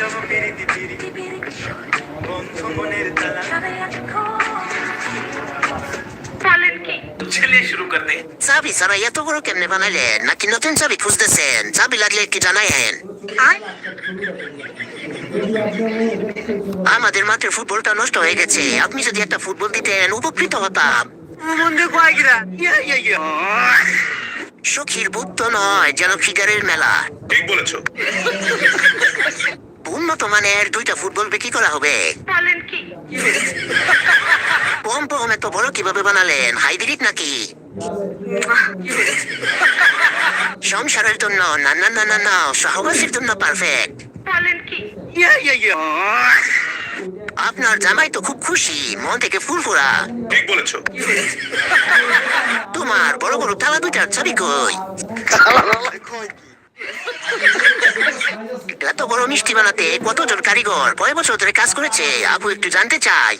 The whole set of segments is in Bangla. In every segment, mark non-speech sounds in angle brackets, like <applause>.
বিষম পিরিতি পিরি বন্ধ মনের তালা চলে শুরু করতে চাবি সারা এত বড় কেমনে বানাইলেন? নাকি নতুন চাবি খুঁজতেছেন? চাবি লাগলে কি জানাইয়েন? আমাদের মাঠের ফুটবলটা নষ্ট হয়ে গেছে। আপনি যদি একটা ফুটবল দিতেন উপকৃত হতাম। সখীর বুদ্ধ নয় যেন ফিগারের মেলা। ঠিক বলেছ। উন্নত মানের দুইটা ফুটবল বিক্রি করা হবে। বলেন কি? পম পম এত বড় কীভাবে বানালেন? হাইব্রিড নাকি? সংসারের জন্য না না না না না সহবাসের জন্য পারফেক্ট বলেন কি? ইয়া ইয়া ইয়া। আপনার জামাই তো খুব খুশি মন থেকে ফুরফুরা ঠিক বলেছ। তোমার বড় বড় থালা দুইটার ছবি কই? এত বড় মিষ্টি বানাতে কতজন কারিগর? কয় বছর ধরে কাজ করেছে? আপু একটু জানতে চাই।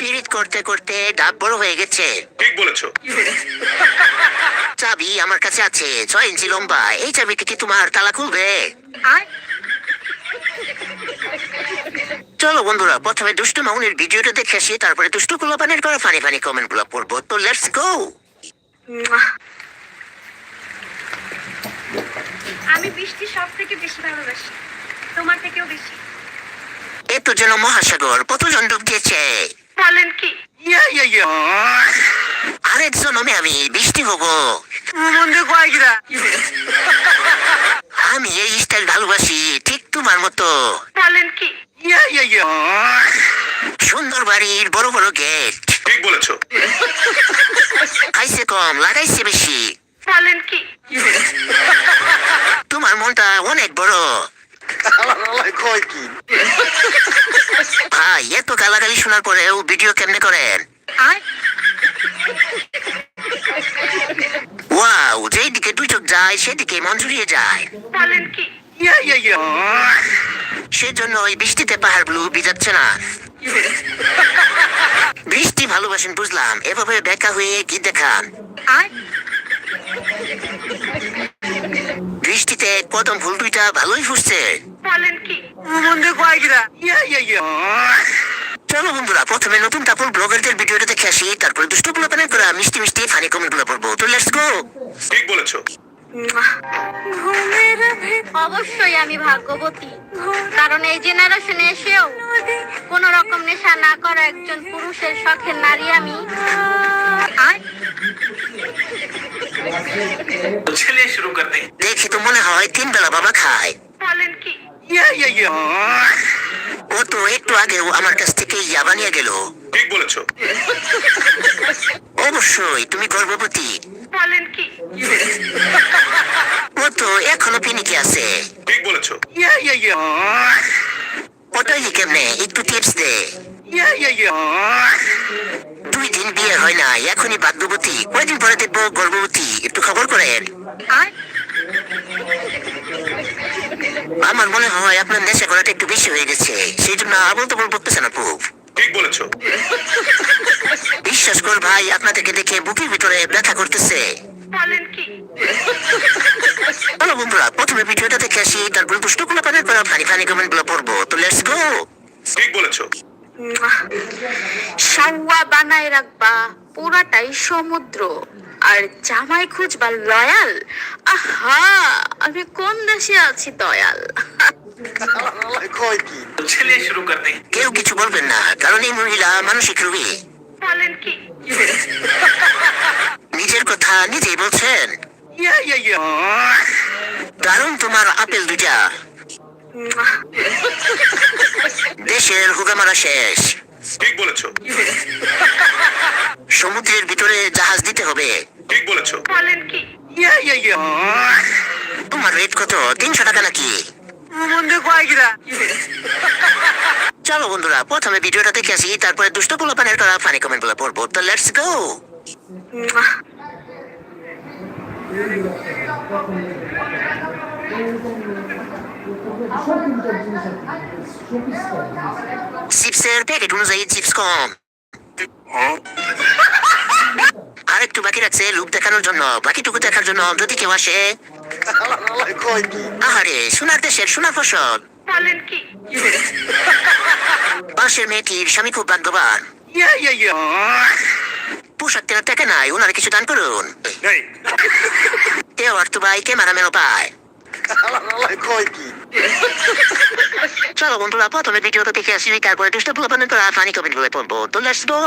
পিরিত করতে করতে ডাব বড় হয়ে গেছে। ঠিক বলেছ। চাবি আমার কাছে আছে ছয় ইঞ্চি লম্বা। এই চাবিটি কি তোমার তালা খুলবে? চলো বন্ধুরা প্রথমে দুষ্টু মাউনের ভিডিওটা দেখে আসি তারপরে দুষ্টু কুলাপানের করা ফানি ফানি কমেন্টগুলো পড়ব। তো লেটস গো আমি বৃষ্টি সব থেকে বেশি ভালোবাসি তোমার থেকেও বেশি। এ তো যেন মহাসাগর কতজন ডুব দিয়েছে। বলেন কি? ইয়া ইয়া ইয়া। আরেক জনমে আমি বৃষ্টি কয়েকরা আমি এই স্টাইল ভালোবাসি ঠিক তোমার মতো। বলেন কি? ইয়া ইয়া ইয়া। সুন্দর বাড়ির বড় বড় গেট। ঠিক বলেছ। খাইছে কম লাগাইছে বেশি। বলেন কি? তোমার মনটা অনেক বড়। ভাই এত গালাগালি শোনার পরেও ভিডিও কেমনে করেন? ওয়াও যেই দিকে দুই চোখ যায় সেদিকে মন জুড়িয়ে যায়। বলেন কি? ইয়া ইয়া ইয়া। সেজন্য ওই বৃষ্টিতে পাহাড় ব্লু ভিজাচ্ছে না। বৃষ্টি ভালোবাসেন বুঝলাম। এভাবে বেকা হয়ে কি দেখান? আয়। বৃষ্টিতে কদম ফুল দুইটা ভালোই ফুসছে বলেন কি? মুন্ডে কয়েকরা ইয়া ইয়া ইয়া। চলো বন্ধুরা প্রথমে নতুন টাপুর ব্লগারদের ভিডিওটা দেখে আসি তারপরে দুষ্টু গুলো প্যানেল করা মিষ্টি মিষ্টি ফানি কমেন্টগুলো পড়ব। তো লেটস গো ঠিক বলেছ। অবশ্যই আমি ভাগ্যবতী। কারণ এই জেনারেশনে এসেও কোন রকম নেশা না করা একজন পুরুষের শখের নারী আমি। <laughs> चलिए शुरू कर दें দেখি তো মনে হয় তিন বেলা বাবা খায় বলেন কি ইয়া ইয়া ইয়া ও তো একটু আগেও আমার কাছ থেকে ইয়াবা গেল ঠিক বলেছ অবশ্যই তুমি গর্ভবতী বলেন কি ও তো এখনও পিনিকে আছে ঠিক বলেছ ইয়া ইয়া ইয়া ওটাই কেমনে একটু টিপস দে দুই দিন বিয়ে হয় না এখনই বাধ্যবতী। কয়দিন পরে দেখব গর্ভবতী একটু খবর করেন। আমার মনে হয় আপনার নেশা করাটা একটু বেশি হয়ে গেছে সেই জন্য আবল তবল বলতেছেন আপু। ঠিক বলেছ। বিশ্বাস কর ভাই আপনাদেরকে দেখে বুকের ভিতরে ব্যথা করতেছে। বলেন কি? চলো বন্ধুরা প্রথমে ভিডিওটা দেখে আসি তারপরে দুষ্ট কোনো পানের করা ফানি ফানি কমেন্টগুলো পড়ব। তো লেটস গো ঠিক বলেছ। সাওয়া বানায় রাখবা পুরাটাই সমুদ্র। আর জামাই খুঁজবা লয়াল। আহা আমি কোন দেশে আছি দয়াল? <laughs> ছেলে শুরু করতে কেউ কিছু বলবেন না কারণ এই মহিলা মানসিক রোগী। বলেন কি? <laughs> নিজের কথা নিজেই বলছেন। তোমার আপেল দুটা দেশের হুগামারা শেষ। ঠিক বলেছ। সমুদ্রের ভিতরে জাহাজ দিতে হবে। ঠিক বলেছ। বলেন কি? ইয়া ইয়া ইয়া। তোমার রেট কত? তিনশো টাকা নাকি? কয়েকরা চলো বন্ধুরা প্রথমে ভিডিওটা দেখে আসি তারপরে দুষ্টগুলো পানের করা ফানি কমেন্টগুলো পড়ব। তো লেটস গো চিপসের প্যাকেট অনুযায়ী চিপস কম। আর একটু বাকি রাখছে লুক দেখানোর জন্য। বাকিটুকু দেখার জন্য যদি কেউ আসে। আহারে সোনার দেশের সোনা ফসল। পাশের মেয়েটির স্বামী খুব ভাগ্যবান পোশাক কেনার টাকা নাই ওনারা কিছু দান করুন। এই। এ অর্থ ভাই কে মারা মেলো পায়। চলো বন্ধুরা প্রথমে ভিডিওটা দেখে আসি তারপরে দুষ্ট ভুল করা ফানি কমেন্টগুলো পড়ব তো লেটস গো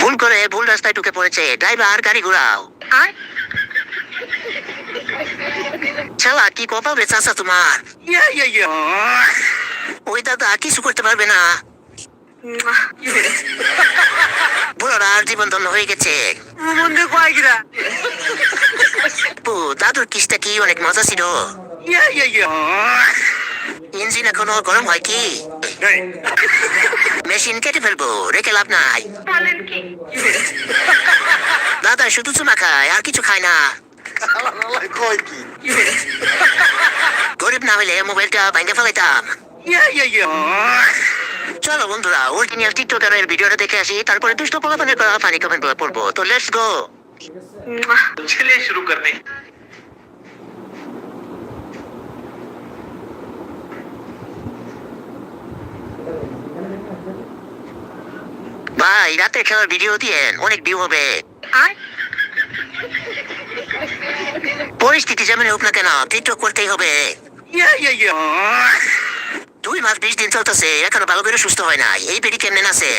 ভুল করে ভুল রাস্তায় ঢুকে পড়েছে ড্রাইভার গাড়ি ঘোরাও চালা কি কপাল রে চাচা তোমার ওই দাদা কিছু করতে পারবে না। বুড়োরা আর জীবন ধন্য হয়ে গেছে। দাদুর কিসটা কি? অনেক মজা ছিল। ইঞ্জিন এখনও গরম হয় কি? মেশিন কেটে ফেলব রেখে লাভ নাই। দাদা শুধু চুমা খায় আর কিছু খায় না। গরিব না হলে মোবাইলটা ভেঙে ফেলাইতাম। চলো বন্ধুরা অরিজিনাল এর ভিডিওটা দেখে আসি তারপরে দুষ্ট পোলাপানের করা ফানি কমেন্টগুলো পড়ব। তো লেটস গো চলে শুরু করতে ভাই রাতের খেলার ভিডিও দিয়েন অনেক ভিউ হবে। পরিস্থিতি যেমন হোক না কেন টিকটক করতেই হবে। ইয়া ইয়া ইয়া। দুই মাস বিশ দিন চলতেছে এখনও ভালো করে সুস্থ হয় নাই। এই বেরি কেমনে আছে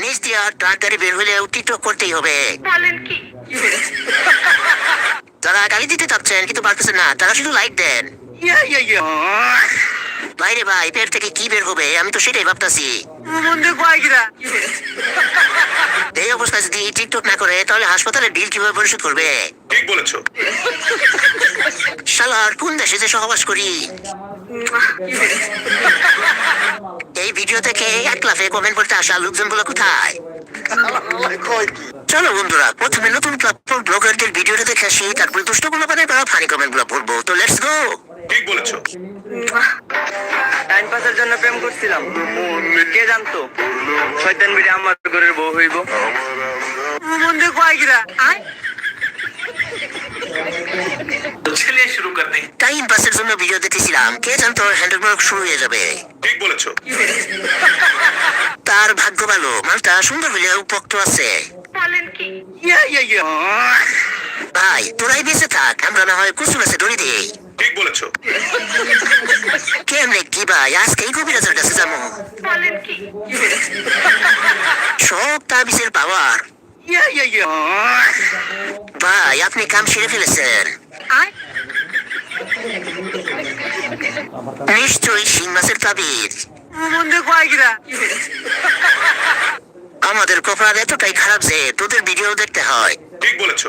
নিচ দিয়ে গাড়ি বের টিকটক করতেই হবে। বলেন কি? যারা গাড়ি দিতে চাচ্ছেন কিন্তু পারতেছেন না তারা শুধু লাইক দেন। বাইরে ভাই পেট থেকে কি বের হবে? আমি তো সেটাই ভাবতাছি। কয়েকরা অবস্থায় যদি টিকটক না করে তাহলে হাসপাতালের বিল কীভাবে পরিশোধ করবে? ঠিক বলেছ। শালার কোন দেশে যে সহবাস করি? এই ভিডিও থেকে এক লাফে কমেন্ট করতে আসা লোকজন লোকজনগুলো কোথায়? চলো বন্ধুরা প্রথমে নতুন প্ল্যাটফর্ম ব্লগারদের ভিডিওটা দেখে আসি তারপর দুষ্টগুলো মানে ফানি কমেন্টগুলো পড়ব। তো লেটস গো ঠিক টাইম পাসের জন্য প্রেম করছিলাম। কে জানতো? শয়তান বিড়ি আমার ঘরের বউ হইব। শুরু টাইম পাসের জন্য ভিডিও দেখেছিলাম। কে জানতো হ্যান্ডেল শুরু হয়ে যাবে? ঠিক তার ভাগ্য ভালো। মালটা সুন্দর হলেও উপক্ত আছে। ভাই তোরাই বেঁচে থাক। আমরা না হয় কুসুম আছে দড়ি দেই। ঠিক বলেছ। কেমনে কি ভাই? আজকে এই কবিরাজের কাছে যাব। বলেন কি? সব তাবিজের পাওয়ার। ভাই আপনি কাম সেরে ফেলেছেন। আর নিশ্চয়ই শিং মাছের তাবিজ। আমাদের কপাল এতটাই খারাপ যে তোদের ভিডিও দেখতে হয়। ঠিক বলেছ।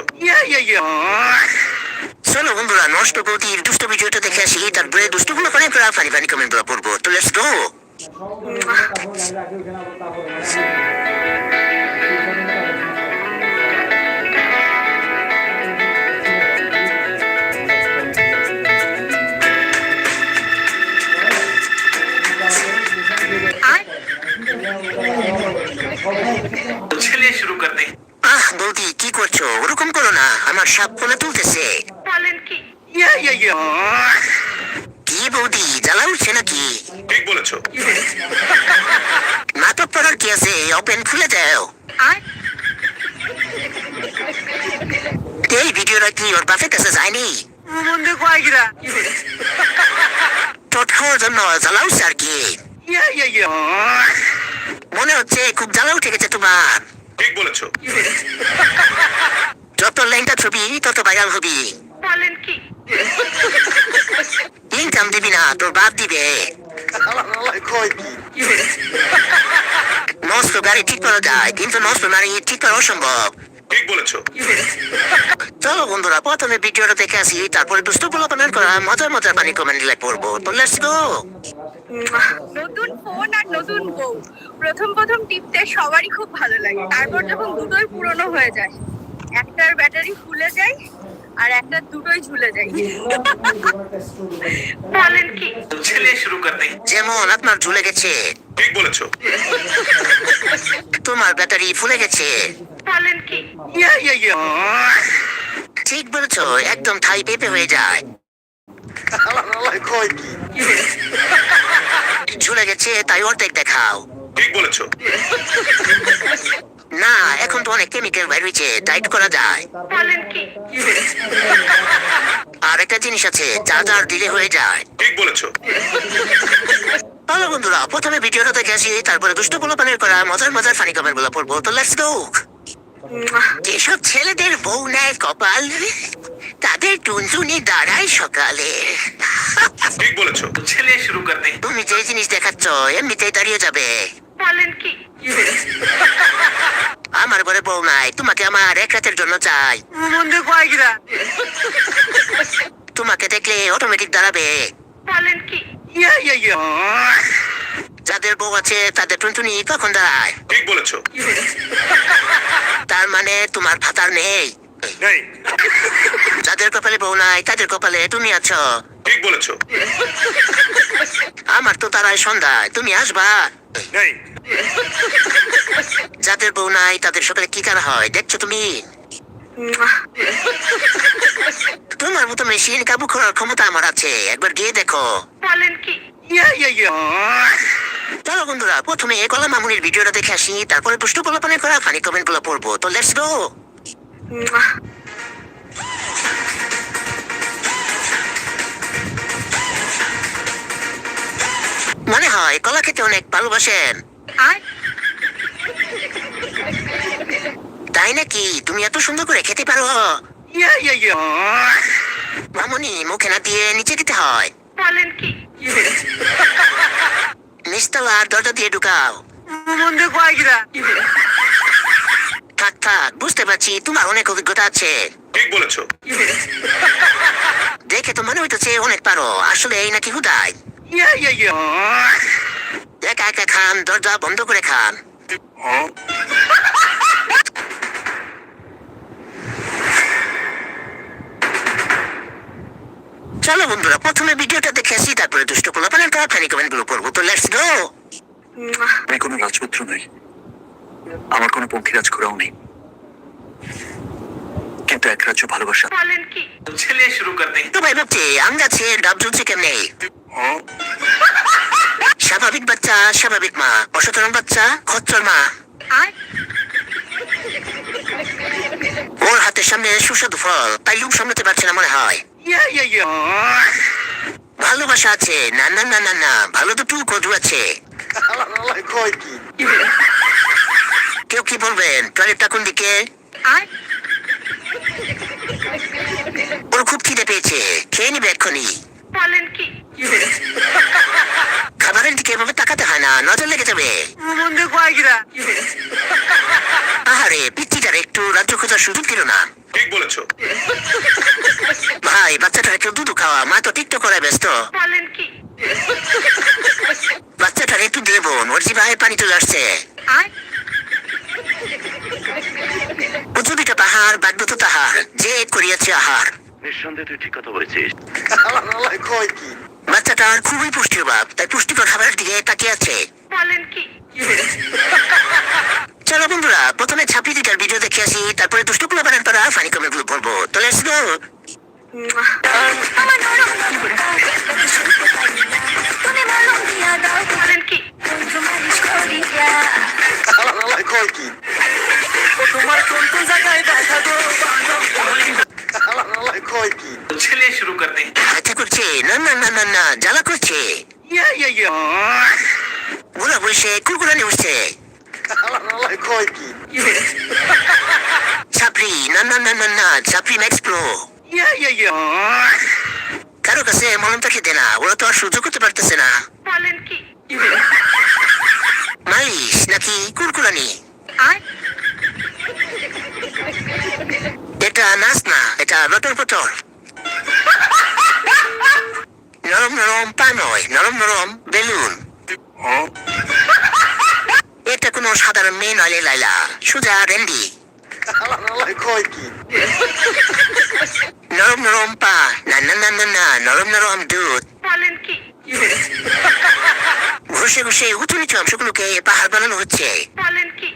চলো বন্ধুরা নষ্ট গতির দুষ্ট ভিডিওটা দেখে আসি। তারপরে দুষ্টগুলো অনেক করা ফানি ফানি কমেন্ট পড়ব তো লেটস গো কি করছ? ওরকম করো না আমার সাপ কোলে তুলতেছে। বলেন কি? কি বৌদি জ্বালা উঠছে নাকি? ঠিক বলেছ। নাটক করার কি আছে? ওপেন খুলে দাও এই ভিডিওটা কি ওর বাপের কাছে যায়নি? বন্ধু কয়েকরা টোট খাওয়ার জন্য জ্বালা উঠছে আর কি। মনে হচ্ছে খুব জ্বালা উঠে গেছে তোমার। ঠিক বলেছ। যত লেঙ্কা ছবি তত ভাইরাল হবি বলেন কি? ইনকাম দিবি না তোর বাপ দিবে। নষ্ট গাড়ি ঠিক করা যায় কিন্তু নষ্ট গাড়ি ঠিক করা অসম্ভব। ঠিক বলেছ। চলো বন্ধুরা প্রথমে ভিডিওটা দেখে আসি তারপরে দুষ্ট কমেন্ট করা মজার মজার পানি কমেন্ট লাইক করব। তো লেটস গো নতুন ফোন আর নতুন বউ। প্রথম প্রথম টিপতে সবারই খুব ভালো লাগে। তারপর যখন দুটোই পুরনো হয়ে যায় একটার ব্যাটারি ফুলে যায় আর একটা দুটোই ঝুলে যায়। বলেন কি? ছেলে শুরু কর যেমন আপনার ঝুলে গেছে। ঠিক বলেছ। তোমার ব্যাটারি ফুলে গেছে। বলেন কি? ইয়া ইয়া ইয়া। ঠিক বলেছ একদম ঠাই পেপে হয়ে যায়। কয় কি? ঝুলে গেছে তাই অর্ধেক দেখাও। ঠিক বলেছ। না এখন তো অনেক কেমিক্যাল বের হয়েছে টাইট করা যায়। বলেন কি? আর একটা জিনিস আছে চার্জার দিলে হয়ে যায়। ঠিক বলেছ। ভালো বন্ধুরা প্রথমে ভিডিওটা দেখে আসি তারপরে দুষ্ট পোলাপানের করা মজার মজার ফানি কমেন্টগুলো পড়ব। তো লেটস গো যেসব ছেলেদের বউ নেয় কপাল তাদের টুনটুনি দাঁড়ায় সকালে। ঠিক বলেছ। ছেলে শুরু করতে তুমি যে জিনিস দেখাচ্ছ এমনিতেই দাঁড়িয়ে যাবে। বলেন কি? আমার বলে বউ নাই তোমাকে আমার এক রাতের জন্য চাই। বন্ধু তোমাকে দেখলে অটোমেটিক দাঁড়াবে। বলেন কি? যাদের বউ আছে তাদের টুনটুনি কখন দাঁড়ায়? ঠিক বলেছ। তার মানে তোমার ভাতার নেই? নেই। যাদের কপালে বউ নাই তাদের কপালে তুমি আছো? ঠিক বলেছ। আমার তো তারাই সন্ধ্যায়। তুমি আসবা? নেই। যাদের বউ নাই তাদের সকালে কি কার হয়? দেখছ তুমি? তোমার মতো মেশিন কাবু করার ক্ষমতা আমার আছে। একবার গিয়ে দেখো। বলেন কি? চলো বন্ধুরা প্রথমে কলা মামুনির ভিডিওটা দেখে আসি তারপরে পুষ্ট কল্পনে করা ফানি কমেন্টগুলো পড়ব। তো লেটস গো মনে হয় কলা খেতে অনেক ভালোবাসেন। তাই নাকি? তুমি এত সুন্দর করে খেতে পারো। মামুনি মুখে না দিয়ে নিচে দিতে হয়। বলেন কি? নিচতলার দরজা দিয়ে ঢুকাও। থাক থাক বুঝতে পারছি তোমার অনেক অভিজ্ঞতা আছে। ঠিক বলেছ। দেখে তো মনে হইতেছে অনেক পারো আসলে এই নাকি হুদায় একা একা খান দরজা বন্ধ করে খান। চলো বন্ধুরা প্রথমে ভিডিওটা দেখে আসি তারপরে দুষ্ট পোলাপানের ফেরি কমেন্টগুলো করব। তো লেটস গো আমি কোনো রাজপুত্র নই। আমার কোনো পঙ্খিরাজ করাও নেই। কিন্তু এক রাজ্য ভালোবাসা। বলেন কি? ছেলে শুরু তো ভাই আম গাছে ডাব ঝুলছে কেমনে? স্বাভাবিক বাচ্চা স্বাভাবিক মা। অসাধারণ বাচ্চা খচ্চর মা। ওর হাতের সামনে সুস্বাদু ফল তাই লুম সামলাতে পারছে না মনে হয়। ভালোবাসা আছে। না না না না না। ভালো তো দুটো কদু আছে। কেউ কি বলবেন? টয়লেটটা কোন দিকে? ওর খুব খিদে পেয়েছে। খেয়ে নিবে এক্ষুনি। বলেন কি? খাবারের দিকে এভাবে তাকাতে হয় না। নজর লেগে যাবে। আহারে পিচ্চিটার একটু রাজ্য খোঁজার সুযোগ দিল না। ঠিক বলেছ। ভাই বাচ্চাটার একটু দুধ খাওয়া। মা তো টিকটক করে ব্যস্ত। বলেন কি? বাচ্চাটার একটু দেব ওর জিভায় পানি চলে আসছে। পৃথিবীটা পাহাড় বাগ্য তো তাহার যে করিয়াছে আহার। নিঃসন্দেহে তুই ঠিক কথা বলেছিস। বাচ্চাটার খুবই পুষ্টির অভাব তাই পুষ্টিকর খাবারের দিকে তাকিয়ে আছে। বলেন কি? চলো বন্ধুরা প্রথমে ছাপড়ি দিটার ভিডিও দেখে আসি তারপরে দুষ্ট কুলাবানের পাড়া ফানি কমের গ্রুপ বলব। তো লেটস গো আচ্ছা করছে। না না না না না জ্বালা করছে। ইয়া বলছে কুরকুরানি উঠছে ছাপরি না না না না না ছাপরি ম্যাক্স প্রো কারও কাছে মলমটা খেতে না ওরা তো আর সহ্য করতে পারতেছে না বলেন কি মালিশ নাকি কুরকুরানি এটা নাচ না এটা লটর পটর নরম নরম পা নয় নরম নরম বেলুন কোনো সাধারণ মেয়ে নয় লাইলা সুজা রেন্ডি। নরম নরম পা। না না না না না নরম নরম দুধ। বলেন কি? ঘষে ঘষে উঁচু নিচু অংশগুলোকে পাহাড় বানানো হচ্ছে। বলেন কি?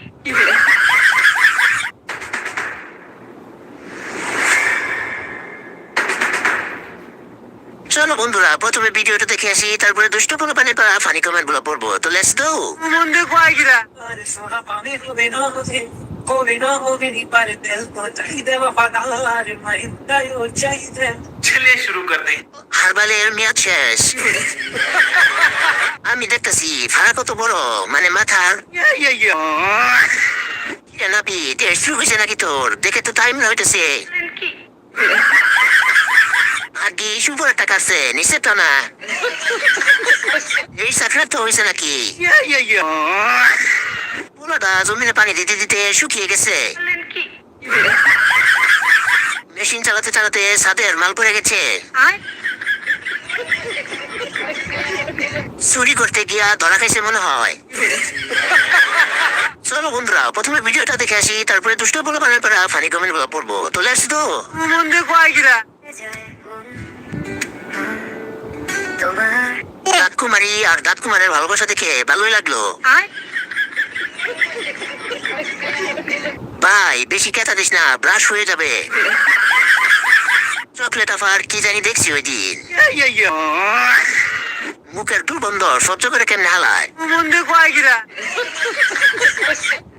চলো বন্ধুরা প্রথমে ভিডিওটা দেখে আসি তারপরে দুষ্ট পুরোপানি করা ফানি কমেন্টগুলো পড়ব। তো লেস দো কয়েকরা মেয়াদ শেষ। আমি দেখতেছি ভাড়া কত বড় মানে মাথার নাকি তোর? দেখে তো টাইম হইতেছে। আগে শুভর টাকা আছে নিচে তো না। এই সাকরা তো হয়েছে নাকি? পুরোটা জমিনে পানি দিতে দিতে শুকিয়ে গেছে। মেশিন চালাতে চালাতে ছাদের মাল পড়ে গেছে। চুরি করতে গিয়া ধরা খাইছে মনে হয়। চলো বন্ধুরা প্রথমে ভিডিওটা দেখে আসি তারপরে দুষ্ট বলে বানার পর ফানি কমেন্ট পড়ব। তো লেটস তো। মন্দির কয় গিরা দাঁতকুমারী আর দাঁতকুমারের ভালোবাসা দেখে ভালোই লাগল। ভাই বেশি কেতা দিস না ব্রাশ হয়ে যাবে। চকলেট অফার কি জানি দেখছি ওই দিন। মুখের দুর্গন্ধ সহ্য করে কেমনে হালায়। কয়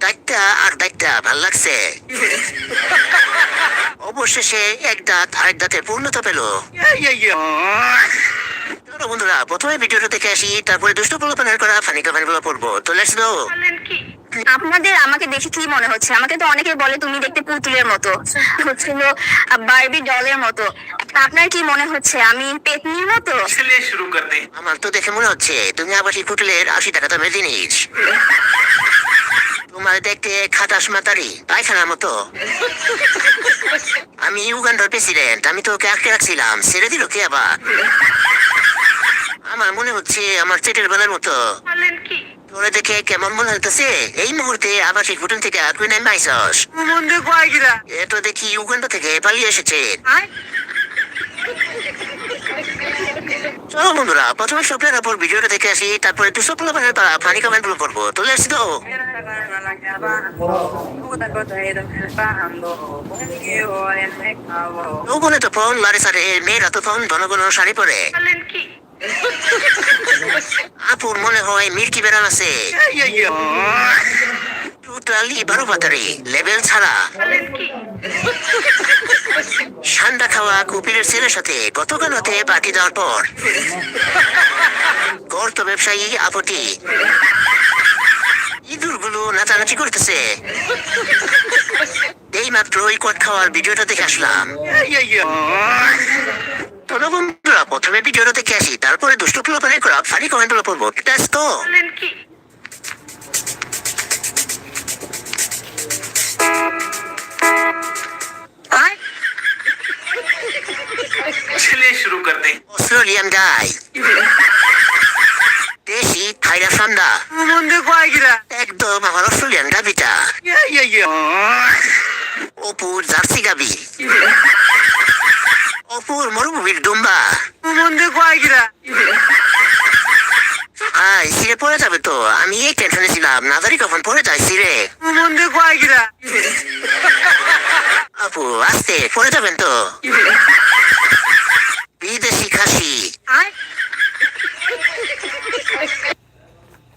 দায়িত্বা আর দায়িত্বা ভালো লাগছে। অবশেষে এক দাঁত আরেক দাঁতে পূর্ণতা পেল। বন্ধুরা প্রথমে ভিডিওটা দেখে আসি তারপরে দুষ্ট করা ফানি পড়ব। তো লেটস গো আপনাদের আমাকে দেখে কি মনে হচ্ছে? আমাকে তো অনেকে বলে তুমি দেখতে পুতুলের মতো। আচ্ছা। হচ্ছিল বারবি ডলের মতো। আপনার কি মনে হচ্ছে? আমি পেতনির মতো? শুরু করতে আমার তো দেখে মনে হচ্ছে তুমি পুতুলের আশি টাকা দামের জিনিস। তোমার দেখতে খাতাস মাতারি পায়খানার মতো। আমি ইউগান্ডার প্রেসিডেন্ট আমি তো ওকে আটকে রাখছিলাম ছেড়ে দিল কে আবার? আমার মনে হচ্ছে আমার চেটের বেলার মতো। বলেন কি? তোরে দেখে কেমন মনে হইতেছে? এই মুহূর্তে আবাসিক হোটেল থেকে তুই মন্দির কয় গিরা দেখি ইউগান্ডা থেকে পালিয়ে এসেছে। চলো বন্ধুরা প্রথমে স্বপ্নের ওপর ভিডিওটা দেখে আসি তারপরে তুই স্বপ্ন বানের পাড়া ফানি কমেন্টগুলো পড়ব তো। লেটস গো ওখানে তো ফোন লারে সারে মেয়েরা তো ফোন ঘন ঘন শাড়ি পরে। আপুর মনে হয় মির্কি বেড়ান আছে। টোটালি বারো লেভেল ছাড়া। ঠান্ডা খাওয়া ছেলের সাথে গতকাল রাতে পার্টি দেওয়ার পর। গর্ত ব্যবসায়ী আপত্তি। ইঁদুরগুলো নাচানাচি করতেছে। এই মাত্র ওই কট খাওয়ার ভিডিওটা দেখে আসলাম। চলো বন্ধুরা, প্রথমে ভিডিওটা দেখে আসি, তারপরে দুষ্ট প্লোপারে করা ফানি কমেন্টগুলো পড়ব Let's go!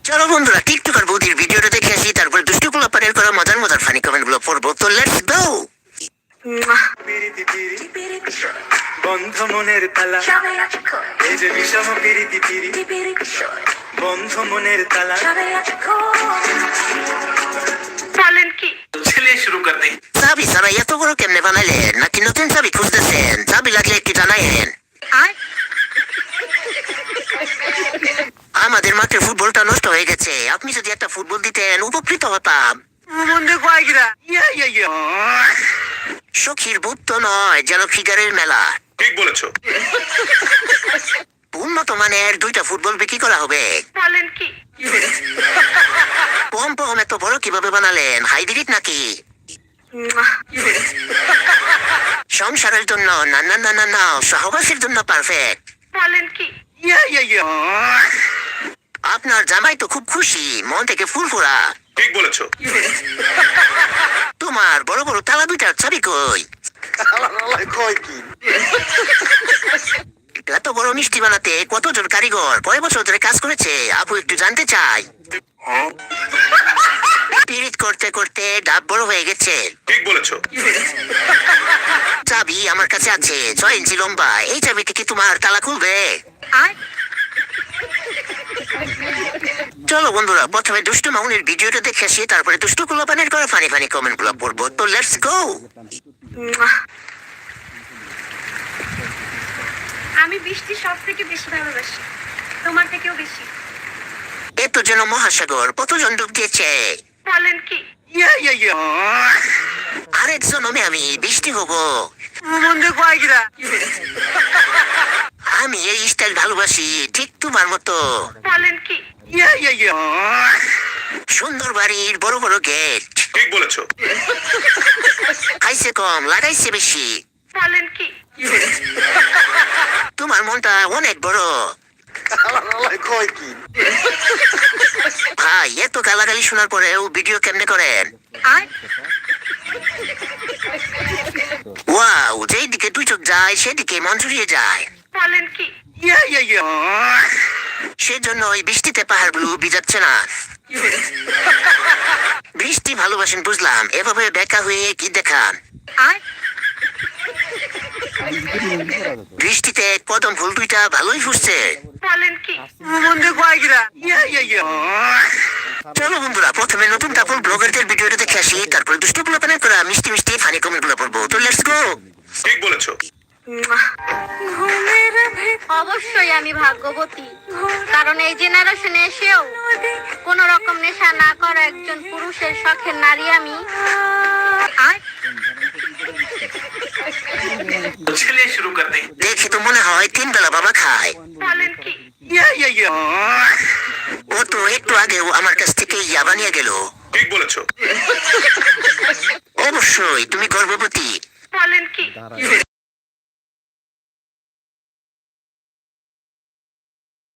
চলো বন্ধুরা টিকটকার বৌদির ভিডিওটা দেখে আসি তারপরে দুষ্টু কুলাপারের করা মজার মজার ফানি কমেন্টগুলো পড়ব। তো লেটস গো বন্ধ মনের তালা এই যে বিষম পিরিতি পিরি বন্ধ মনের তালা। বলেন সারা এত বড় কেমনে বানাইলেন? নাকি নতুন সাবি খুঁজতেছেন? সাবি লাগলে একটু জানাইলেন আর আমাদের মাঠে ফুটবলটা নষ্ট হয়ে গেছে। আপনি যদি একটা ফুটবল দিতেন উপকৃত হতাম। সখীর নয় যেন ফিগারের মেলা। ঠিক বলেছ। উন্নত মানের দুইটা ফুটবল বিক্রি করা হবে। বলেন কি? পম পম এত বড় কীভাবে বানালেন? হাইব্রিড নাকি? সংসারের জন্য না না না না না সহবাসের জন্য পারফেক্ট বলেন কি? আপনার জামাই তো খুব খুশি মন থেকে ফুরফুরা। ঠিক বলেছ। তোমার বড় বড় তালা দুইটার চাবি কই? এত বড় মিষ্টি বানাতে কতজন কারিগর কয় বছর ধরে কাজ করেছে? আপু একটু জানতে চাই। পিরিত করতে করতে ডাব বড় হয়ে গেছে। ঠিক বলেছ। আমার কাছে আছে। ছয় ইঞ্চি লম্বা। এই চাবিতে কি তোমার তালা খুলবে? চলো বন্ধুরা প্রথমে দুষ্টু মাউনের ভিডিওটা দেখে আসি তারপরে দুষ্টু কুলাপানের করে ফানি ফানি কমেন্টগুলো পড়ব। তো লেটস গো আমি বৃষ্টি সব থেকে বেশি ভালোবাসি। তোমার থেকেও বেশি। এত যেন মহাসাগর কতজন ডুব দিয়েছে? বলেন কি? বৃষ্টি আমি এই স্টাইল ভালোবাসি ঠিক তোমার মতো। বলেন কি? সুন্দর বাড়ির বড় বড় গেট। ঠিক বলেছ। খাইছে কম লাগাইছে বেশি। বলেন কি? তোমার মনটা অনেক বড়। <laughs> ভাই এত গালাগালি শোনার পরেও ভিডিও কেমনে করেন? ওয়াও যেই দিকে দুই চোখ যায় সেদিকে মন জুড়িয়ে যায়। বলেন কি? সেজন্য ওই বৃষ্টিতে পাহাড়গুলো ভিজাচ্ছে না। বৃষ্টি ভালোবাসেন বুঝলাম। এভাবে বেকা হয়ে কি দেখান? বৃষ্টিতে কদম ফুল দুইটা ভালোই ফুসছে বলেন কি? চলো বন্ধুরা প্রথমে নতুন কাপড় ব্লগারদের ভিডিওটা দেখে আসি তারপরে দুষ্ট প্যানেল করা মিষ্টি মিষ্টি ফানি কমেন্টগুলো পড়ব। তো লেটস গো ঠিক বলেছ। অবশ্যই আমি ভাগ্যবতী কারণ এই জেনারেশনে এসেও কোন রকম নেশা না করা একজন পুরুষের শখের নারী আমি। দেখে তো মনে হয় তিন বেলা বাবা খায় বলেন কি ও তো একটু আগেও আমার কাছ থেকে ইয়াবা নিয়ে গেল ঠিক বলেছ অবশ্যই তুমি গর্ভবতী বলেন কি